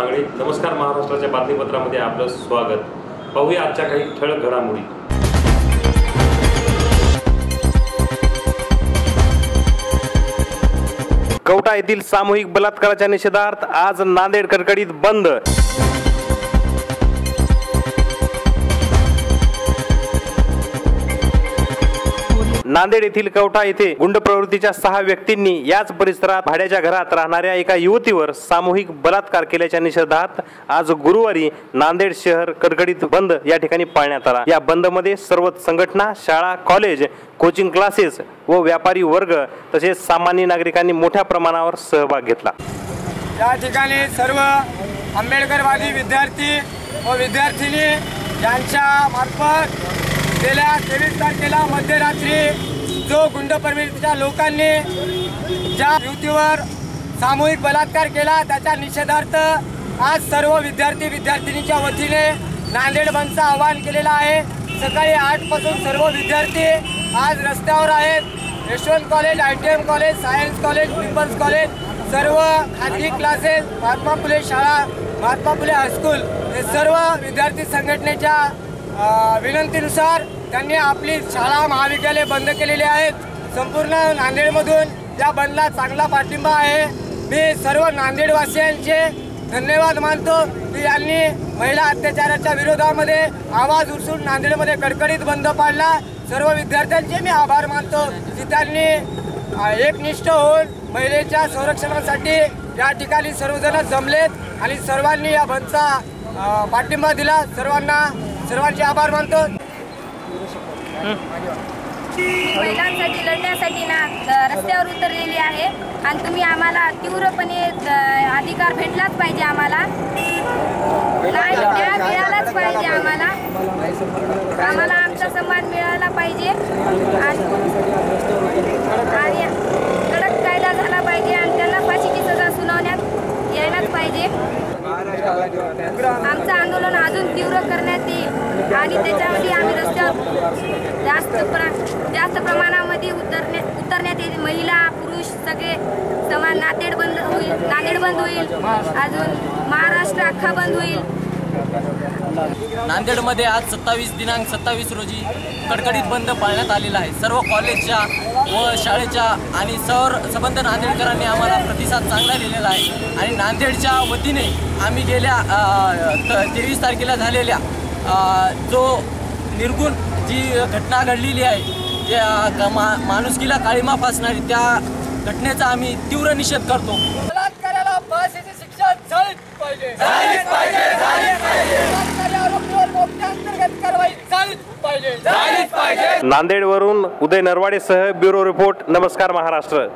सांगळे नमस्कार महाराष्ट्राच्या बातमीपत्रामध्ये आपलं स्वागत. पाहूया आजच्या काही ठळक घडामोडी. कवटा येथील सामूहिक बलात्काराच्या निषेधार्थ आज नांदेड कडकडीत बंद. नांदेड येथील कवठा येथे गुंड प्रवृत्तीच्या सहा व्यक्तींनी याच परिसरात भाड्याच्या घरात राहणाऱ्या एका युवतीवर सामूहिक बलात्कार केल्याच्या निषेधात आज गुरुवारी नांदेड शहर कडकडीत बंद या ठिकाणी पाळण्यात आला. या बंदमध्ये सर्व संघटना शाळा कॉलेज कोचिंग क्लासेस व व्यापारी वर्ग तसेच सामान्य नागरिकांनी मोठ्या प्रमाणावर सहभाग घेतला. या ठिकाणी सर्व आंबेडकरवादी विद्यार्थी व विद्यार्थिनी यांच्या मार्फत गेल्या तेवीस तारखेला मध्यरात्री जो गुंड प्रवृत्तीच्या लोकांनी ज्या युतीवर सामूहिक बलात्कार केला त्याच्या निषेधार्थ आज सर्व विद्यार्थी विद्यार्थिनीच्या वतीने नांदेड बंदचं आवाहन केलेलं आहे. सकाळी आठपासून सर्व विद्यार्थी आज रस्त्यावर आहेत. Yashwant college I T M college science college pimples college सर्व खाजगी क्लासेस महात्मा फुले शाळा महात्मा फुले हायस्कूल हे सर्व विद्यार्थी संघटनेच्या विनंतीनुसार त्यांनी आपली शाळा महाविद्यालय बंद केलेली आहेत. संपूर्ण नांदेडमधून या बंदला चांगला पाठिंबा आहे. मी सर्व नांदेडवासियांचे धन्यवाद मानतो की यांनी महिला अत्याचाराच्या विरोधामध्ये आवाज उचलून नांदेडमध्ये कडकडीत बंद पाडला. सर्व विद्यार्थ्यांचे मी आभार मानतो की त्यांनी एकनिष्ठ होऊन महिलेच्या संरक्षणासाठी या ठिकाणी सर्वजण जमलेत आणि सर्वांनी या बंदचा पाठिंबा दिला. सर्वांना सर्वांचे आभार मानतो. महिलांसाठी लढण्यासाठी ना रस्त्यावर उतरलेली आहे. आणि तुम्ही आम्हाला तीव्रपणे अधिकार भेटलाच पाहिजे आम्हाला. मिळालाच पाहिजे आम्हाला. आम्हाला आमचा सन्मान मिळाला पाहिजे. आणि आणि कडक कायदा झाला पाहिजे आणि त्यांना फाशीची सजा सुनावण्यात यायलाच पाहिजे. आमचं आंदोलन अजून तीव्र करण्यात येईल. आणि त्याच्यामध्ये आम्ही जास्त प्र जास्त प्रमाणामध्ये उतरण्या उतरण्यात येईल. महिला पुरुष सगळे समान. नांदेड बंद होईल. नांदेड बंद होईल. अजून महाराष्ट्र अख्खा बंद होईल. नांदेडमध्ये आज सत्तावीस दिनांक सत्तावीस रोजी कडकडीत बंद पाळण्यात आलेला आहे. सर्व कॉलेजच्या व शाळेच्या आणि सर सबंध नांदेडकरांनी आम्हाला प्रतिसाद चांगला दिलेला आहे. आणि नांदेडच्या वतीने आम्ही गेल्या तेवीस तारखेला झालेल्या जो निर्गुण जी घटना घडलेली आहे त्या क- मा माणुसकीला काळीमा फासणारी त्या घटनेचा आम्ही तीव्र निषेध करतो. बलात्काराला फाशीची शिक्षा झालीच पाहिजे. झालीच पाहिजे झालीच पाहिजे. बलात्कारी आरोपीवर मोठ्यांतर्गत कारवाई झालीच पाहिजे. झालीच पाहिजे. नांदेडवरून उदय नरवाडेसह ब्युरो रिपोर्ट. नमस्कार महाराष्ट्र.